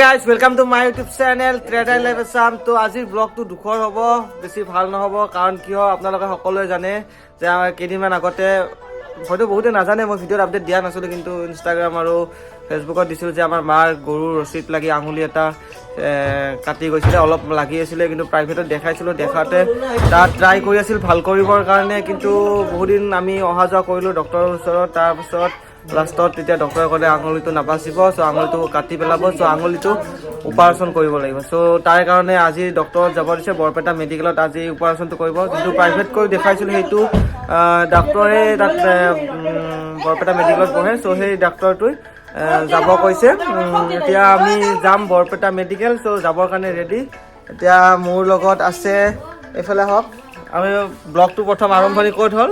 Guys welcome to my YouTube channel ট্ৰেডাই life Assam তো আজিৰ ব্লগটো দুখৰ হ'ব, বেছি ভালো নহ'ব, কাৰণ কিয় আপোনালোকে সকলোৱে জানে যে কেইদিনমান আগতে, হয়তো বহুতে নাজানে, মই ভিডিঅ'ত আপডেট দিয়া নাছিলোঁ, কিন্তু ইনষ্টাগ্ৰাম আৰু ফেচবুকত দিছিলোঁ যে আমাৰ মাৰ গৰুৰ ৰছীত লাগি আঙুলি এটা কাটি গৈছিলে, অলপ লাগি আছিলে, কিন্তু প্ৰাইভেটত দেখাইছিলোঁ, দেখাওঁতে তাত ট্ৰাই কৰি আছিল ভালো কৰিবৰ কাৰণে, কিন্তু বহুদিন আমি অহা যোৱা কৰিলোঁ ডক্টৰৰ ওচৰত, তাৰপিছত লাষ্টত তেতিয়া ডক্টৰে ক'লে আঙুলিটো নাবাচিব চ' আঙুলিটো কাটি পেলাব চ' আঙুলিটো অপাৰেশ্যন কৰিব লাগিব। চ' তাৰ কাৰণে আজি ডক্টৰত যাব দিছে বৰপেটা মেডিকেলত আজি অপাৰেশ্যনটো কৰিব। যোনটো প্ৰাইভেট কৰি দেখাইছিলোঁ সেইটো ডাক্তৰে তাত বৰপেটা মেডিকেলত বহে চ' সেই ডাক্তৰটোৱে যাব কৈছে। এতিয়া আমি যাম বৰপেটা মেডিকেল চ' যাবৰ কাৰণে ৰেডি এতিয়া মোৰ লগত আছে এইফালে হওক আমি ব্লগটো প্ৰথম আৰম্ভণি ক'ত হ'ল?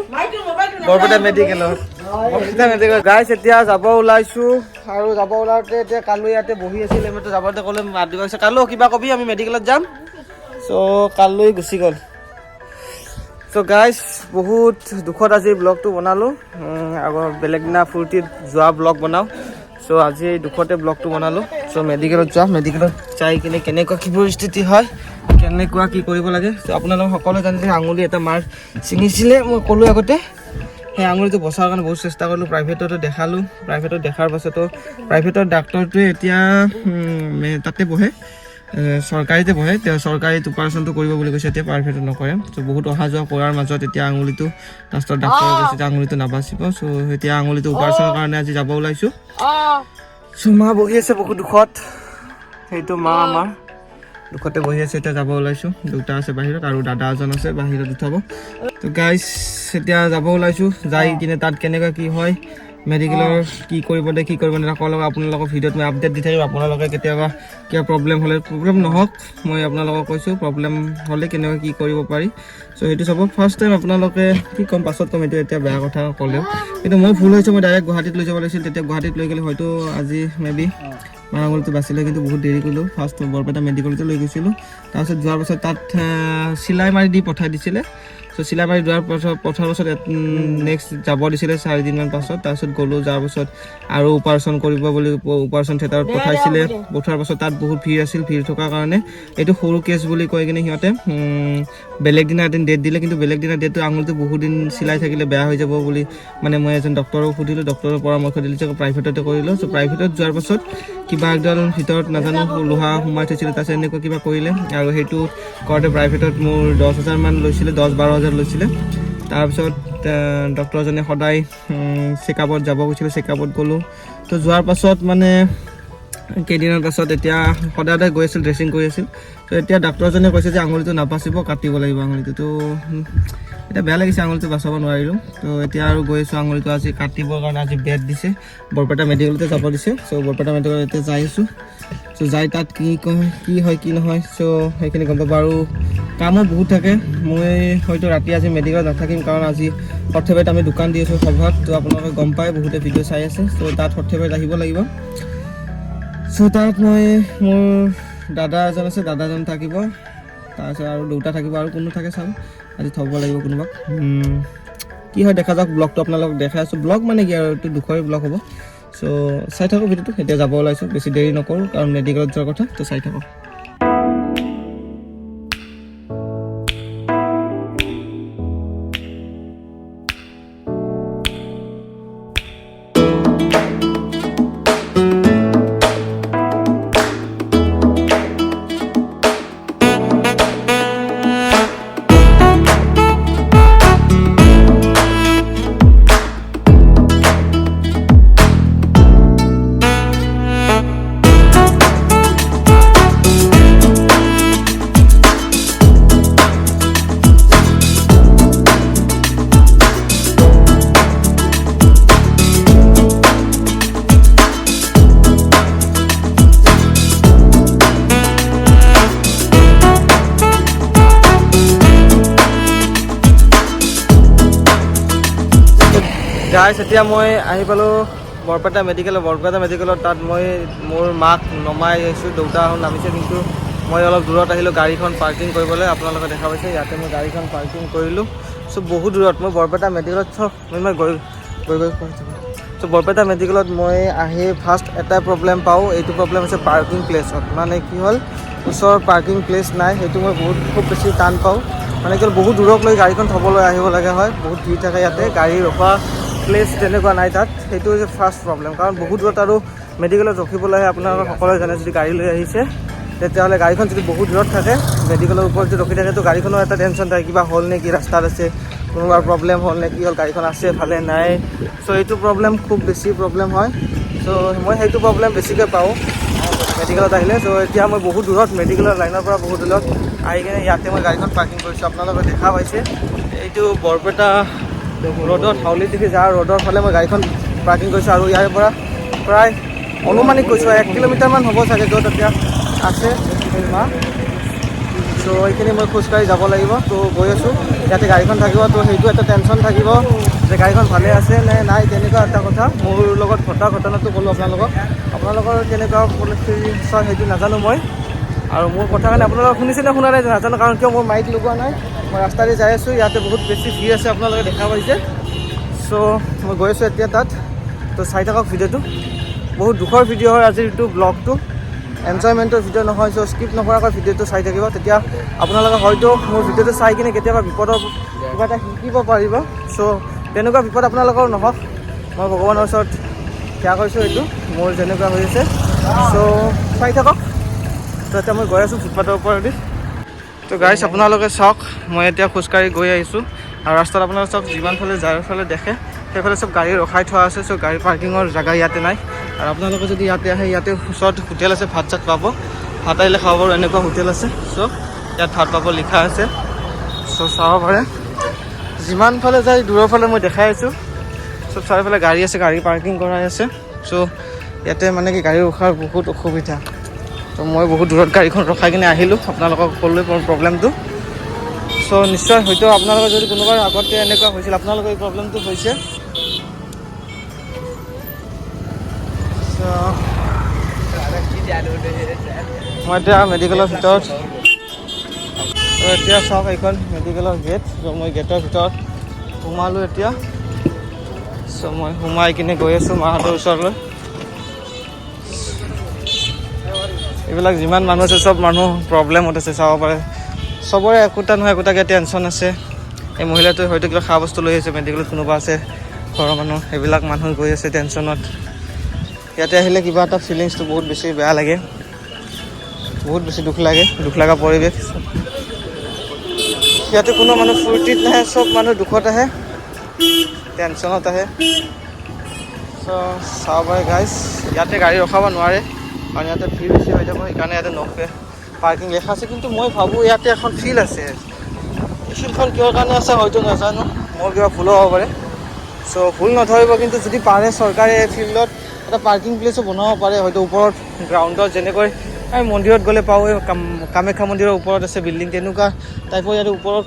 বৰপেটা মেডিকেলত বৰপেটা মেডিকেল গাইছ এতিয়া যাব ওলাইছো। আৰু যাব ওলাওঁতে এতিয়া কালু ইয়াতে বহি আছিল এইমাত্ৰ যাবতে ক'লে মাত কৈছে, কালু, কিবা কবি, আমি মেডিকেলত যাম। চ' কালু গুচি গ'ল। চ' গাইছ বহুত দুখত আজি ব্লগটো বনালোঁ। আগৰ বেলেগ দিনা ফূৰ্তিত যোৱা ব্লগ বনাওঁ। চ' আজি দুখতে ব্লগটো বনালোঁ। চ' মেডিকেলত যাম। মেডিকেলত যাই কিনে কেনেকুৱা কি পৰিস্থিতি হয় কেনেকুৱা কি কৰিব লাগে? আপোনালোকে সকলোৱে জানে যে আঙুলি এটা মাৰ ছিঙিছিলে মই ক'লোঁ আগতে। সেই আঙুলিটো বচাৰ কাৰণে বহুত চেষ্টা কৰিলোঁ প্ৰাইভেটতো দেখালোঁ। প্ৰাইভেটত দেখাৰ পাছতো প্ৰাইভেটৰ ডাক্তৰটোৱে এতিয়া তাতে বহে চৰকাৰীতে বহে। তেওঁ চৰকাৰীত অপাৰেশ্যনটো কৰিব বুলি কৈছে এতিয়া প্ৰাইভেটত নকৰে। চ' বহুত অহা যোৱা কৰাৰ মাজত এতিয়া আঙুলিটো লাষ্টত ডাক্তৰে কৈছে যে আঙুলিটো নাবাচিব। চ' এতিয়া আঙুলিটো অপাৰেশ্যনৰ কাৰণে আজি যাব ওলাইছোঁ। চ' মা বহি আছে বহুত দুখত। সেইটো মা আমাৰ। দুখতে বহি আছে এতিয়া যাব ওলাইছোঁ। দেউতা আছে বাহিৰত আৰু দাদা এজন আছে বাহিৰত উঠাব। তো গাইজ এতিয়া যাব ওলাইছোঁ। যাই কিনে তাত কেনেকুৱা কি হয় মেডিকেলৰ কি কৰিব দিয়ে কি কৰিব দিয়ে সকলোকে আপোনালোকৰ ভিডিঅ'ত মই আপডেট দি থাকিম। আপোনালোকে কেতিয়াবা কিবা প্ৰব্লেম হ'লে প্ৰব্লেম নহওক মই আপোনালোকক কৈছোঁ প্ৰব্লেম হ'লে কেনেকুৱা কি কৰিব পাৰি। চ' সেইটো চাব। ফাৰ্ষ্ট টাইম আপোনালোকে কি ক'ম পাছত ক'ম এইটো এতিয়া বেয়া কথা ক'লেও। কিন্তু মই ভুল হৈছে মই ডাইৰেক্ট গুৱাহাটীত লৈ যাব লাগিছিল। তেতিয়া গুৱাহাটীত লৈ গ'লে হয়তো আজি মে বি মাৰ আঙুলিটো বাঁচিলে কিন্তু বহুত দেৰি কৰিলোঁ ফাৰ্ষ্ট বৰপেটা মেডিকেলতে লৈ গৈছিলোঁ। তাৰপিছত যোৱাৰ পাছত তাত চিলাই মাৰি দি পঠাই দিছিলে। চ' চিলাই মাৰি যোৱাৰ পাছত পঠাৰ পাছত নেক্সট যাব দিছিলে চাৰিদিনমান পাছত তাৰপিছত গ'লোঁ যোৱাৰ পাছত আৰু অপাৰেশ্যন কৰিব বুলি অপাৰেশ্যন থিয়েটাৰত পঠাইছিলে। পঠোৱাৰ পাছত তাত বহুত ভিৰ আছিল, ভিৰ থকাৰ কাৰণে। এইটো সৰু কেছ বুলি কৈ কিনে সিহঁতে বেলেগ দিনা এদিন ডেট দিলে, কিন্তু বেলেগ দিনা ডেটটো আঙুলিটো বহুত দিন চিলাই থাকিলে বেয়া হৈ যাব বুলি মানে মই এজন ডক্তৰক সুধিলোঁ ডক্তৰৰ পৰামৰ্শ দিলে যে প্ৰাইভেটতে কৰিলোঁ। চ' প্ৰাইভেটত যোৱাৰ পাছত কিবা একডাল ভিতৰত নাজানো, লোহা সোমাই থৈছিলে তাৰপিছত এনেকুৱা কিবা কৰিলে। আৰু সেইটো কৰোঁতে প্ৰাইভেটত মোৰ দহ হাজাৰমান লৈছিলে, দহ বাৰ হাজাৰ লৈছিলে। তাৰপিছত ডক্তৰজনে সদায় চেকআপত যাব গৈছিলে চেকআপত গ'লোঁ। তো যোৱাৰ পাছত মানে কেইদিনৰ পাছত এতিয়া সদায় সদায় গৈ আছিল ড্ৰেছিং কৰি আছিল। তো এতিয়া ডাক্তৰজনে কৈছে যে আঙুলিটো নাবাচিব কাটিব লাগিব আঙুলিটো। তো এতিয়া বেয়া লাগিছে আঙুলিটো বাচাব নোৱাৰিলোঁ। তো এতিয়া আৰু গৈ আছোঁ আঙুলিটো আজি কাটিবৰ কাৰণে, আজি বেড দিছে। বৰপেটা মেডিকেলতে যাব দিছে। চ' বৰপেটা মেডিকেলত এতিয়া যাই আছোঁ। চ' যাই তাত কি কয়, কি হয়, কি নহয় চ' সেইখিনি গম পাব আৰু কামো বহুত থাকে। মই হয়তো ৰাতি আজি মেডিকেলত নাথাকিম কাৰণ আজি সৰ্থেবাৰীত আমি দোকান দি আছোঁ সভাত। তো আপোনালোকে গম পায়, বহুতে ভিডিঅ' চাই আছে। চ' তাত সৰ্থেবাৰীত আহিব লাগিব। চ' তাত মই মোৰ দাদা এজন আছে, দাদাজন থাকিব। তাৰপিছত আৰু দেউতা থাকিব, আৰু কোনো থাকে চাওঁ আজি থ'ব লাগিব কোনোবাক। কি হয়, দেখা যাওক ব্লগটো আপোনালোকক দেখাই আছোঁ। ব্লগ মানে কি আৰু, এইটো দুখৰে ব্লগ হ'ব। চ' চাই থাকক ভিডিঅ'টো। এতিয়া যাব ওলাইছোঁ, বেছি দেৰি নকৰোঁ, কাৰণ মেডিকেলত যোৱাৰ কথা। তো চাই থাকক। গাইছ এতিয়া মই আহি পালোঁ বৰপেটা মেডিকেলত বৰপেটা মেডিকেলত তাত মই মোৰ মাক নমাই আহিছোঁ দেউতাহঁত নামিছে, কিন্তু মই অলপ দূৰত আহিলোঁ গাড়ীখন পাৰ্কিং কৰিবলৈ, আপোনালোকে দেখা পাইছে, ইয়াতে মই গাড়ীখন পাৰ্কিং কৰিলোঁ। চ' বহুত দূৰত, মই বৰপেটা মেডিকেলত মই মই গৈ গৈ গৈ চ' বৰপেটা মেডিকেলত মই আহি ফাৰ্ষ্ট এটাই প্ৰব্লেম পাওঁ, এইটো প্ৰব্লেম হৈছে পাৰ্কিং প্লেচত মানে কি হ'ল ওচৰত পাৰ্কিং প্লেচ নাই, সেইটো মই বহুত, খুব বেছি টান পাওঁ। মানে কি হ'ল, বহুত দূৰক লৈ গাড়ীখন থ'বলৈ আহিব লগা হয়, বহুত ভিৰ থাকে ইয়াতে, গাড়ী ৰখোৱা প্লেচ তেনেকুৱা নাই তাত। সেইটো হৈছে ফাৰ্ষ্ট প্ৰব্লেম কাৰণ বহুত দূৰত আৰু মেডিকেলত ৰখিবলৈ আপোনালোকে সকলোৱে জানে যদি গাড়ী লৈ আহিছে, তেতিয়াহ'লে গাড়ীখন যদি বহুত দূৰত থাকে মেডিকেলৰ ওপৰত যদি ৰখি থাকে, তো গাড়ীখনৰ এটা টেনশ্যন থাকে, কিবা হ'ল নে, কি ৰাস্তাত আছে কোনোবাৰ প্ৰব্লেম হ'ল নে, কি হ'ল, গাড়ীখন আছে, ভালে, নাই। চ' এইটো প্ৰব্লেম খুব বেছি প্ৰব্লেম হয়। চ' মই সেইটো প্ৰব্লেম বেছিকৈ পাওঁ। মেডিকেলত আহিলে। চ' এতিয়া মই বহুত দূৰত মেডিকেলৰ লাইনৰ পৰা বহুত দূৰত আহি কিনে ইয়াতে মই গাড়ীখন পাৰ্কিং কৰিছোঁ। আপোনালোকে দেখা পাইছে। এইটো বৰপেটা ৰ'দত হাউলি দেখি যাৰ ৰ'দৰ ফালে মই গাড়ীখন পাৰ্কিং কৰিছোঁ আৰু ইয়াৰ পৰা প্ৰায় অনুমানিক কৈছোঁ, এক কিলোমিটাৰমান হ'ব চাগে য'ত এতিয়া আছে মা। চ' এইখিনি মই খোজকাঢ়ি যাব লাগিব, তো গৈ আছোঁ। ইয়াতে গাড়ীখন থাকিব, তো সেইটো এটা টেনশ্যন থাকিব যে গাড়ীখন ভালে আছে নে নাই, তেনেকুৱা এটা কথা। মোৰ লগত ঘটা ঘটনাটো ক'লোঁ আপোনালোকক। আপোনালোকৰ কেনেকুৱা হয় সেইটো নাজানো মই। আৰু মোৰ কথা কাৰণে আপোনালোকে শুনিছে নে শুনা নাই নাজানো, কাৰণ কিয় মোৰ মাইক লগোৱা নাই। মই ৰাস্তাৰে যাই আছোঁ, ইয়াতে বহুত বেছি ভিৰ আছে, আপোনালোকে দেখা পাইছে। চ' মই গৈ আছোঁ এতিয়া তাত। তো চাই থাকক ভিডিঅ'টো। বহুত দুখৰ ভিডিঅ' হয় আজিৰ এইটো ব্লগটো এনজয়মেণ্টৰ ভিডিঅ' নহয় চ' স্কিপ নকৰাকৈ ভিডিঅ'টো চাই থাকিব। তেতিয়া আপোনালোকে হয়তো মোৰ ভিডিঅ'টো চাই কিনে কেতিয়াবা বিপদৰ কিবা এটা শিকিব পাৰিব। চ' তেনেকুৱা বিপদ আপোনালোকৰ নহওক। মই ভগৱানৰ ওচৰত সেয়া কৰিছোঁ এইটো, মোৰ যেনেকুৱা হৈ আছে। চ' চাই থাকক। তো এতিয়া মই গৈ আছোঁ ফুটপাথৰ ওপৰেদি। তো গাইছ আপোনালোকে চাওক, মই এতিয়া খোজকাঢ়ি গৈ আহিছোঁ। আৰু ৰাস্তাত আপোনালোকে চাওক, যিমান ফালে ফালে দেখে। সেইফালে চব গাড়ী ৰখাই থোৱা আছে চ' গাড়ী পাৰ্কিঙৰ জেগা ইয়াতে নাই। আৰু আপোনালোকে যদি ইয়াতে আহে, ইয়াতে ওচৰত হোটেল আছে, ভাত চাত পাব। ভাত আহিলে খাব পাৰোঁ, এনেকুৱা হোটেল আছে। চ' ইয়াত ভাত পাব লিখা আছে। চ' চাব পাৰে। যিমান ফালে যায়, দূৰৰ ফালে মই দেখাই আছোঁ। চব চাৰিওফালে গাড়ী আছে, গাড়ী পাৰ্কিং কৰাই আছে। চ' ইয়াতে মানে কি গাড়ী ৰখাৰ বহুত অসুবিধা। তো মই বহুত দূৰত গাড়ীখন ৰখাই কিনে আহিলোঁ। আপোনালোকক ক'লোৱে মোৰ প্ৰব্লেমটো। চ' নিশ্চয় হয়তো আপোনালোকৰ যদি কোনোবাৰ আগতে এনেকুৱা হৈছিল, আপোনালোকৰ এই প্ৰব্লেমটো হৈছে। মই এতিয়া মেডিকেলৰ ভিতৰত। এতিয়া চাওক এইখন মেডিকেলৰ গেট চ' মই গেটৰ ভিতৰত সোমালোঁ এতিয়া। চ' মই সোমাই কিনে গৈ আছোঁ মাহঁতৰ ওচৰলৈ। এইবিলাক যিমান মানুহ আছে, চব মানুহ প্ৰব্লেমত আছে, চাব পাৰে। চবৰে একোটা নহয়, একোটাকৈ টেনশ্যন আছে। এই মহিলাটোৱে হয়তো কিবা খোৱা বস্তু লৈ আহিছে মেডিকেলত কোনোবা আছে, ঘৰৰ মানুহ সেইবিলাক মানুহ গৈ আছে টেনশ্যনত ইয়াতে আহিলে কিবা এটা ফিলিংছটো বহুত বেছি বেয়া লাগে। বহুত বেছি দুখ লাগে, দুখ লগা পৰিৱেশ। ইয়াতে কোনো মানুহ ফূৰ্তিত নাহে, চব মানুহ দুখত আহে টেনশ্যনত আহে। চ' চাব পাৰে গাইজ ইয়াতে গাড়ী ৰখাব নোৱাৰে। কাৰণ ইয়াতে ভিৰ বেছি হৈ যাব সেইকাৰণে ইয়াতে নপে পাৰ্কিং লেখা আছে, কিন্তু মই ভাবোঁ ইয়াতে এখন ফিল্ড আছে। এই ফিল্ডখন কিহৰ কাৰণে আছে হয়তো নাজানো, মোৰ কিবা ভুলো হ'ব পাৰে। চ' ভুল নধৰিব, কিন্তু যদি পাৰে চৰকাৰে এই ফিল্ডত এটা পাৰ্কিং প্লেচো বনাব পাৰে, হয়তো ওপৰত গ্ৰাউণ্ডত যেনেকৈ আমি মন্দিৰত গ'লে পাওঁ, এই কাম- কামাখ্যা মন্দিৰৰ ওপৰত আছে বিল্ডিং তেনেকুৱা টাইপৰ ইয়াতে ওপৰত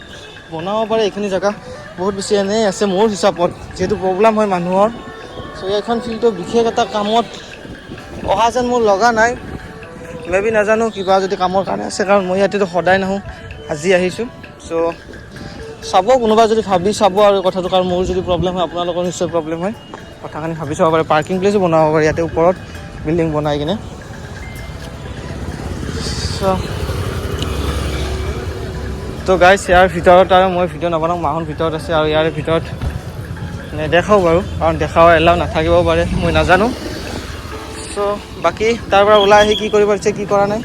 বনাব পাৰে, এইখিনি জেগা বহুত বেছি এনেই আছে মোৰ হিচাপত, যিহেতু প্ৰব্লেম হয় মানুহৰ। চ' এইখন ফিল্ডটো বিশেষ এটা কামত অহা যেন মোৰ লগা নাই। মে বি নাজানো কিবা যদি কামৰ কাৰণে আছে কাৰণ মই ইয়াতেতো সদায় নাহোঁ। আজি আহিছোঁ। চ' চাব কোনোবা যদি ভাবি চাব আৰু কথাটো কাৰণ মোৰ যদি প্ৰব্লেম হয় আপোনালোকৰ নিশ্চয় প্ৰব্লেম হয়। কথাখিনি ভাবি চাব পাৰে। পাৰ্কিং প্লেচো বনাব পাৰে ইয়াতে ওপৰত বিল্ডিং বনাই কিনে। তো গাইছ ইয়াৰ ভিতৰত আৰু মই ভিডিঅ' নবনাওঁ মাহৰ ভিতৰত আছে আৰু ইয়াৰ ভিতৰত নেদেখাওঁ বাৰু কাৰণ দেখাও এলাও নাথাকিব পাৰে মই নাজানো। চ' বাকী তাৰ পৰা ওলাই আহি কি কৰিব পাৰিছে কি কৰা নাই,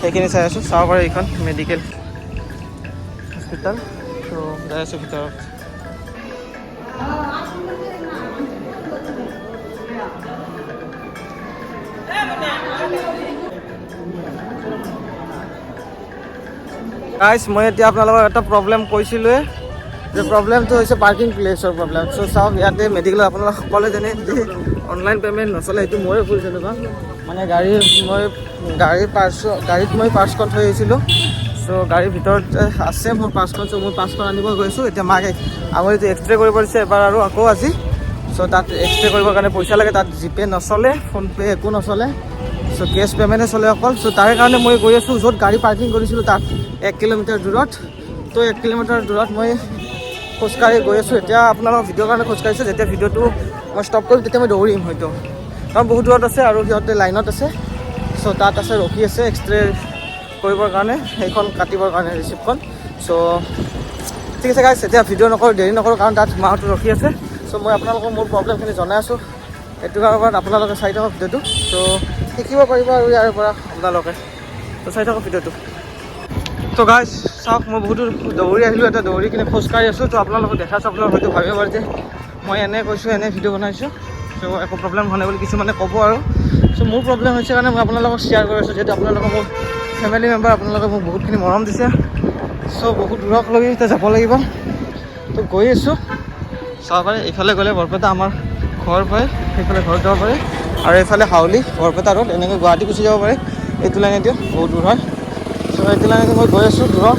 সেইখিনি চাই আছোঁ। চাব পাৰে এইখন মেডিকেল হস্পিটেল ত' যাই আছোঁ ভিতৰত। গাইছ মই এতিয়া আপোনালোকক এটা প্ৰব্লেম কৈছিলোঁৱে যে প্ৰব্লেমটো হৈছে পাৰ্কিং প্লেচৰ প্ৰব্লেম চ' চাওক, ইয়াতে মেডিকেলত আপোনালোক সকলোৱে জানে যে অনলাইন পে'মেণ্ট নচলে সেইটো মোৰে ভুল যেনিবা মানে গাড়ীৰ মই গাড়ীৰ পাৰ্চ, গাড়ীত মই পাৰ্চখন থৈ আহিছিলোঁ। চ' গাড়ীৰ ভিতৰত আছে মোৰ পাৰ্চখন চ' মই পাৰ্চখন আনিব গৈছোঁ। এতিয়া মাকে আঙুলিটো এক্সৰে কৰিব দিছে, এবাৰ আৰু আকৌ আজি। চ' তাত এক্সৰে কৰিবৰ কাৰণে পইচা লাগে, তাত জিপে নচলে, ফোনপে' একো নচলে। চ' কেছ পে'মেণ্টে চলে অকল। চ' তাৰে কাৰণে মই গৈ আছোঁ, য'ত গাড়ী পাৰ্কিং কৰিছিলোঁ, তাত এক কিলোমিটাৰ দূৰত। তো, এক কিলোমিটাৰ দূৰত মই খোজকাঢ়ি গৈ আছোঁ। এতিয়া আপোনালোকৰ ভিডিঅ'ৰ কাৰণে খোজকাঢ়িছোঁ। যেতিয়া ভিডিঅ'টো মই ষ্টপ কৰিম, তেতিয়া মই দৌৰিম হয়তো। কাৰণ বহুত দূৰত আছে আৰু সিহঁতে লাইনত আছে। চ' তাত আছে, ৰখি আছে এক্সৰে কৰিবৰ কাৰণে। সেইখন কাটিবৰ কাৰণে ৰিচিপ্টখন। চ' ঠিক আছে গাইছ এতিয়া ভিডিঅ' নকৰোঁ, দেৰি নকৰোঁ, কাৰণ তাত মাহঁতো ৰখি আছে। চ' মই আপোনালোকক মোৰ প্ৰব্লেমখিনি জনাই আছোঁ। এইটো কাৰণত আপোনালোকে চাই থাকক ভিডিঅ'টো। চ' শিকিব পাৰিব আৰু ইয়াৰ পৰা আপোনালোকে। ত' চাই থাকক ভিডিঅ'টো। তো গাইজ চাওক, মই বহুতো দৌৰি আহিলোঁ, এটা দৌৰি কিনে খোজকাঢ়ি আছোঁ, তো আপোনালোকক দেখাইছোঁ আপোনালোকে হয়তো ভাবিব পাৰে যে মই এনে কৈছোঁ, এনে ভিডিঅ' বনাইছোঁ। চ' একো প্ৰব্লেম হোৱা নাই বুলি কিছুমানে ক'ব আৰু। চ' মোৰ প্ৰব্লেম হৈছে কাৰণে মই আপোনালোকক শ্বেয়াৰ কৰি আছোঁ, যিহেতু আপোনালোকে মোৰ ফেমিলি মেম্বাৰ আপোনালোকে মোক বহুতখিনি মৰম দিছে। চ' বহুত দূৰকলৈকে এতিয়া যাব লাগিব। তো গৈ আছোঁ। চাব পাৰে এইফালে গ'লে বৰপেটা আমাৰ ঘৰ পায় সেইফালে ঘৰত যাব পাৰে। আৰু এইফালে হাউলি, বৰপেটা ৰোড এনেকৈ গুৱাহাটী গুচি যাব পাৰে। এইটো লাইনেদিও বহুত দূৰ হয়। এইটো লাইনেদি মই গৈ আছোঁ দূৰত।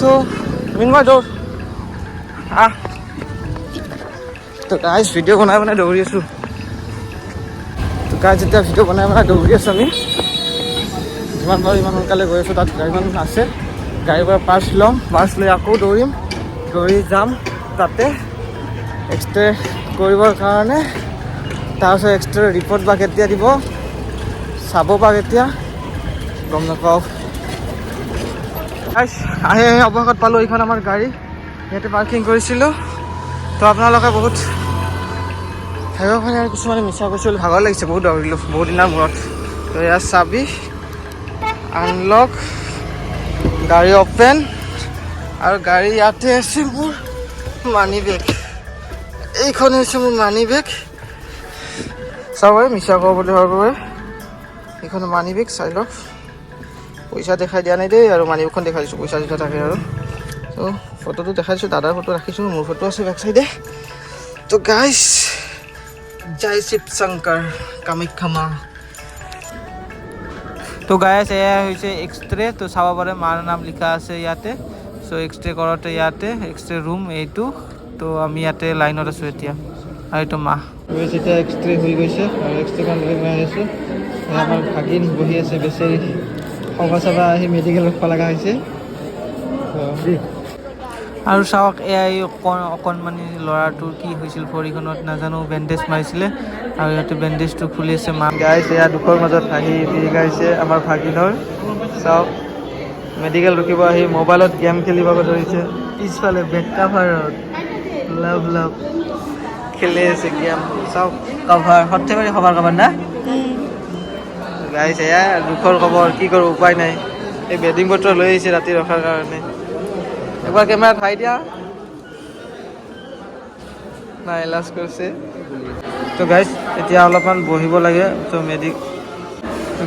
তো মিনময় দৌৰ। আহ। তো গাইজ ভিডিঅ' বনাই বনাই দৌৰি আছোঁ। তো গাইজ যেতিয়া ভিডিঅ' বনাই বনাই দৌৰি আছোঁ আমি, যিমান পাৰোঁ ইমান সোনকালে গৈ আছোঁ, তাত গাড়ীমান আছে। গাড়ীৰ পৰা পাৰ্চ ল'ম, পাৰ্চ লৈ আকৌ দৌৰিম। দৌৰি যাম তাতে। এক্সৰে কৰিবৰ কাৰণে। তাৰপিছত এক্সৰে ৰিপৰ্ট বা কেতিয়া দিব, চাব বা কেতিয়া। গম নাপাওঁ। আহি আহি অৱশেষত পালোঁ এইখন আমাৰ গাড়ী। ইয়াতে পাৰ্কিং কৰিছিলোঁ। তো আপোনালোকে বহুত ভাবিব পাৰে আৰু কিছুমানে মিছা কৈছোঁ বুলি ভাগৰ লাগিছে, বহুত দৌৰিলোঁ বহুত দিনৰ মূৰত। তো এয়া চাবি আনলক গাড়ী অ'পেন আৰু গাড়ী ইয়াতে আছে মোৰ মানি বেগ এইখন হৈছে মোৰ মানি বেগ চাব মিছা ক'ব বুলি এইখন মানি বেগ চাই লওক। পইচা দেখাই দিয়া নাই দেই আৰু মানি বেগখন দেখাই দিছোঁ পইচা যেতিয়া থাকে আৰু। ত' ফটোটো দেখাই দিছোঁ দাদাৰ ফটো ৰাখিছোঁ, মোৰ ফটো আছে বেক চাইডে তো গাইছ জয় শিৱ শংকৰ কামাখ্যা মা তো গাইছ এয়া হৈছে এক্সৰে তো চাব পাৰে মাৰ নাম লিখা আছে ইয়াতে। চ' এক্সৰে কৰোঁতে ইয়াতে এক্সৰে ৰুম এইটো। তো আমি ইয়াতে লাইনত আছোঁ এতিয়া। আৰু এইটো মাহ এতিয়া এক্সৰে হৈ গৈছে, আৰু এক্সৰেখন লৈ মই আহিছোঁ আমাৰ ভাগিন বহি আছে বেচেৰি। সভা চভা আহি মেডিকেল ৰখিব লগা হৈছে। আৰু চাওক এয়া এই অকণ অকণমানি ল'ৰাটোৰ কি হৈছিল, ভৰিখনত নাজানো বেণ্ডেজ মাৰিছিলে আৰু ইয়াতে বেণ্ডেজটো খুলি আছে মা গাইছে, এয়া দুখৰ মাজত হাঁহি গাইছে আমাৰ ভাগিনৰ। চাওক মেডিকেল ৰখিব আহি মোবাইলত গেম খেলিব ধৰিছে। পিছফালে বেক কাভাৰত লাভ লাভ খেলি আছে গেম চাওক কভাৰ সৰ্থেবাৰী খবৰ কভাৰ না? গাইছে, এয়া দুখৰ খবৰ, কি কৰোঁ, উপায় নাই। এই বেডিং পত্ৰ লৈ আহিছে ৰাতি ৰখাৰ কাৰণে। একবাৰ কেমেৰা ঠাই দিয়া। নাই লাজ কৰিছে। তো গাইজ এতিয়া অলপমান বহিব লাগে, তো মেডি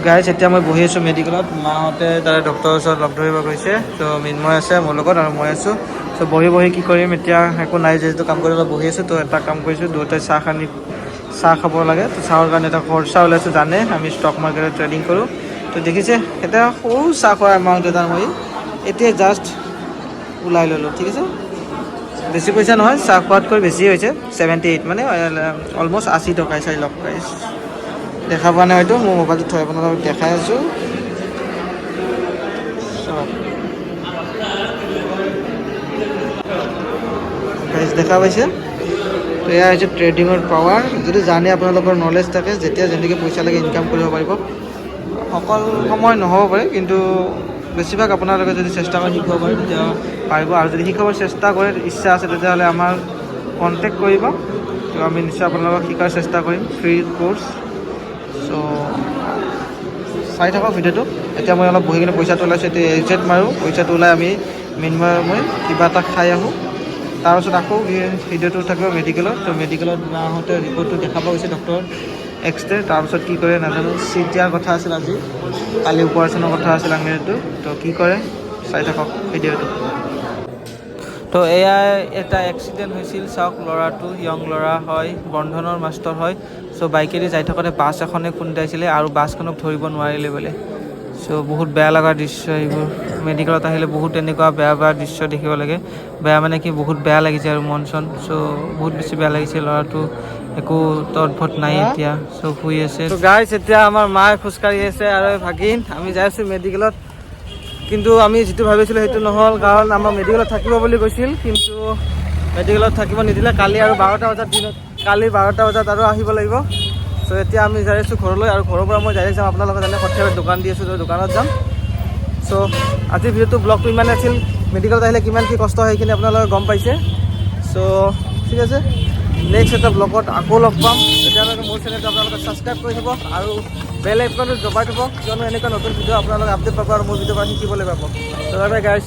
গাইজ এতিয়া মই বহি আছোঁ মেডিকেলত মাহঁতে তাৰে ডক্টৰৰ ওচৰত লগ ধৰিব গৈছে। তো মিন্ময় আছে মোৰ লগত আৰু মই আছোঁ। তো বহি বহি কি কৰিম, এতিয়া একো নাই, যিহেতু কাম কৰিব বহি আছোঁ। তো এটা কাম কৰিছোঁ, দুয়োটাই চাহ খানি চাহ খাব লাগে। তো চাহৰ কাৰণে এটা খৰচা ওলাইছোঁ জানে। আমি ষ্টক মাৰ্কেটত ট্ৰেডিং কৰোঁ। তো দেখিছে এতিয়া সৰু চাহ খোৱা এমাউণ্ট এটা মই এতিয়া জাষ্ট ওলাই ল'লোঁ, ঠিক আছে? বেছি পইচা নহয় চাহ খোৱাতকৈ বেছি হৈছে ছেভেণ্টি এইট মানে অলম'ষ্ট আশী টকাই চাই লওক প্ৰাইচ দেখা পোৱা নাই হয়তো, মোৰ মোবাইলটো থৈ আপোনালোকক দেখাই আছোঁ। দেখা পাইছে? তো এয়া হৈছে ট্ৰেডিঙৰ পাৱাৰ যদি জানে আপোনালোকৰ নলেজ থাকে, যেতিয়া যেনেকৈ পইচা লাগে ইনকাম কৰিব পাৰিব। সকলো সময় নহ'ব পাৰে, কিন্তু বেছিভাগ আপোনালোকে যদি চেষ্টা কৰি শিকিব পাৰে পাৰিব। আৰু যদি শিকাবৰ চেষ্টা কৰে, ইচ্ছা আছে, তেতিয়াহ'লে আমাৰ কণ্টেক্ট কৰিব। তো আমি নিশ্চয় আপোনালোকক শিকাৰ চেষ্টা কৰিম ফ্ৰী কোৰ্চ চ' চাই থাকক ভিডিঅ'টো। এতিয়া মই অলপ বহি কিনে পইচাটো ওলাইছোঁ, এতিয়া এজেট মাৰোঁ। পইচাটো ওলাই আমি মিনময় মই কিবা এটা খাই আহোঁ। তাৰপিছত আকৌ ভিডিঅ'টো থাকিব মেডিকেলত তো মেডিকেলত আহোঁতে ৰিপৰ্টটো দেখাব গৈছে ডক্টৰ এক্সৰে তাৰপিছত কি কৰে নাজানো। চিট দিয়াৰ কথা আছিল আজি। কালি অপাৰেশ্যনৰ কথা আছিল আঙুলিটো তো কি কৰে, চাই থাকক ভিডিঅ'টো তো এয়া এটা এক্সিডেণ্ট হৈছিল। চাওক, ল'ৰাটো য়ং ল'ৰা হয়, বন্ধনৰ মাষ্টৰ হয়। চ' বাইকেদি যাই থাকোঁতে বাছ এখনে খুন্দাইছিলে আৰু বাছখনক ধৰিব নোৱাৰিলে বোলে। চ' বহুত বেয়া লগা দৃশ্য এইবোৰ। মেডিকেলত আহিলে বহুত এনেকুৱা বেয়া বেয়া দৃশ্য দেখিব লাগে। বেয়া মানে কি বহুত বেয়া লাগিছে আৰু মন চন। চ' বহুত বেছি বেয়া লাগিছে ল'ৰাটো। একো তৎভত নাই এতিয়া। চ' শুই আছে। গাইছ এতিয়া আমাৰ মায়ে খোজকাঢ়ি আছে আৰু ভাগিন আমি যাই আছোঁ মেডিকেলত কিন্তু আমি যিটো ভাবিছিলোঁ সেইটো নহ'ল কাৰণ আমাৰ মেডিকেলত থাকিব বুলি কৈছিল। কিন্তু মেডিকেলত থাকিব নিদিলে কালি আৰু বাৰটা বজাত দিনত কালি বাৰটা বজাত আৰু আহিব লাগিব। চ' এতিয়া আমি যাই আছোঁ ঘৰলৈ আৰু ঘৰৰ পৰা মই ডাইৰেক্ট যাম আপোনালোকে জানে সৰ্থেবাৰীত দোকান দি আছোঁ দোকানত যাম। চ' আজিৰ ভিডিঅ'টো ব্লগটো ইমানে আছিল মেডিকেলত আহিলে কিমান কি কষ্ট হয় সেইখিনি আপোনালোকে গম পাইছে। চ' ঠিক আছে নেক্সট এটা ব্লগত আকৌ লগ পাম। তেতিয়ালৈকে মোৰ চেনেলটো আপোনালোকে ছাবস্ক্ৰাইব কৰি থ'ব আৰু বেল আইকনটো দবাই থ'ব, কিয়নো এনেকুৱা নতুন ভিডিঅ' আপোনালোকে আপডেট পাব আৰু মোৰ ভিডিঅ'ৰ পৰা শিকিবলৈ পাব। চ' বাই গাইছ